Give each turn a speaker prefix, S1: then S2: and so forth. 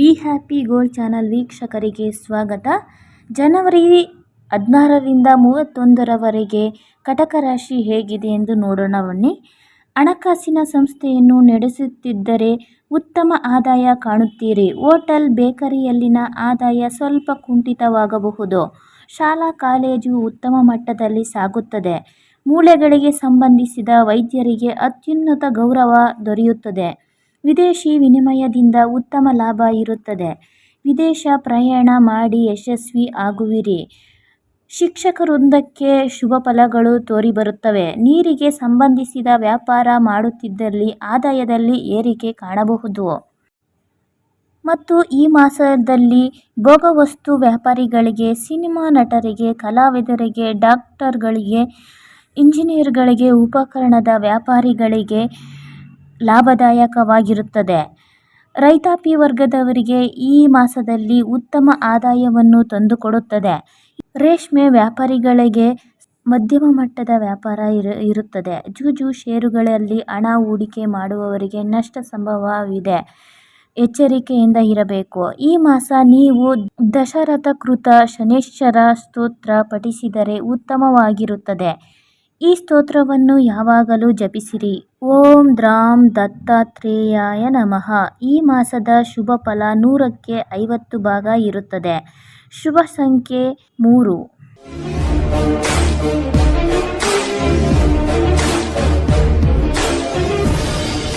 S1: Happy gold channel ವೀಕ್ಷಕರಿಗೆ ಸ್ವಾಗತ. ಜನವರಿ ಹದಿನಾರರಿಂದ ಮೂವತ್ತೊಂದರವರೆಗೆ ಕಟಕ ರಾಶಿ ಹೇಗಿದೆ ಎಂದು ನೋಡೋಣ ಬನ್ನಿ. ಹಣಕಾಸಿನ ಸಂಸ್ಥೆಯನ್ನು ನಡೆಸುತ್ತಿದ್ದರೆ ಉತ್ತಮ ಆದಾಯ ಕಾಣುತ್ತೀರಿ. ಹೋಟೆಲ್, ಬೇಕರಿಯಲ್ಲಿನ ಆದಾಯ ಸ್ವಲ್ಪ ಕುಂಠಿತವಾಗಬಹುದು. ಶಾಲಾ, ಕಾಲೇಜು ಉತ್ತಮ ಮಟ್ಟದಲ್ಲಿ ಸಾಗುತ್ತದೆ. ಮೂಳೆಗಳಿಗೆ ಸಂಬಂಧಿಸಿದ ವೈದ್ಯರಿಗೆ ಅತ್ಯುನ್ನತ ಗೌರವ ದೊರೆಯುತ್ತದೆ. ವಿದೇಶಿ ವಿನಿಮಯದಿಂದ ಉತ್ತಮ ಲಾಭ ಇರುತ್ತದೆ. ವಿದೇಶ ಪ್ರಯಾಣ ಮಾಡಿ ಯಶಸ್ವಿ ಆಗುವಿರಿ. ಶಿಕ್ಷಕ ವೃಂದಕ್ಕೆ ಶುಭ ಫಲಗಳು ತೋರಿಬರುತ್ತವೆ. ನೀರಿಗೆ ಸಂಬಂಧಿಸಿದ ವ್ಯಾಪಾರ ಮಾಡುತ್ತಿದ್ದಲ್ಲಿ ಆದಾಯದಲ್ಲಿ ಏರಿಕೆ ಕಾಣಬಹುದು. ಮತ್ತು ಈ ಮಾಸದಲ್ಲಿ ಭೋಗವಸ್ತು ವ್ಯಾಪಾರಿಗಳಿಗೆ, ಸಿನಿಮಾ ನಟರಿಗೆ, ಕಲಾವಿದರಿಗೆ, ಡಾಕ್ಟರ್ಗಳಿಗೆ, ಇಂಜಿನಿಯರ್ಗಳಿಗೆ, ಉಪಕರಣದ ವ್ಯಾಪಾರಿಗಳಿಗೆ ಲಾಭದಾಯಕವಾಗಿರುತ್ತದೆ. ರೈತಾಪಿ ವರ್ಗದವರಿಗೆ ಈ ಮಾಸದಲ್ಲಿ ಉತ್ತಮ ಆದಾಯವನ್ನು ತಂದುಕೊಡುತ್ತದೆ. ರೇಷ್ಮೆ ವ್ಯಾಪಾರಿಗಳಿಗೆ ಮಧ್ಯಮ ಮಟ್ಟದ ವ್ಯಾಪಾರ ಇರು, ಇರುತ್ತದೆ. ಜೂಜು ಷೇರುಗಳಲ್ಲಿ ಹಣ ಹೂಡಿಕೆ ಮಾಡುವವರಿಗೆ ನಷ್ಟ ಸಂಭವವಿದೆ. ಎಚ್ಚರಿಕೆಯಿಂದ ಇರಬೇಕು. ಈ ಮಾಸ ನೀವು ದಶರಥ ಕೃತ ಶನೇಶ್ವರ ಸ್ತೋತ್ರ ಪಠಿಸಿದರೆ ಉತ್ತಮವಾಗಿರುತ್ತದೆ. ಈ ಸ್ತೋತ್ರವನ್ನು ಯಾವಾಗಲೂ ಜಪಿಸಿರಿ. ಓಂ ದ್ರಾಂ ದತ್ತಾತ್ರೇಯಾಯ ನಮಃ. ಈ ಮಾಸದ ಶುಭ ಫಲ ನೂರಕ್ಕೆ ಐವತ್ತು ಭಾಗ ಇರುತ್ತದೆ. ಶುಭ ಸಂಖ್ಯೆ ಮೂರು.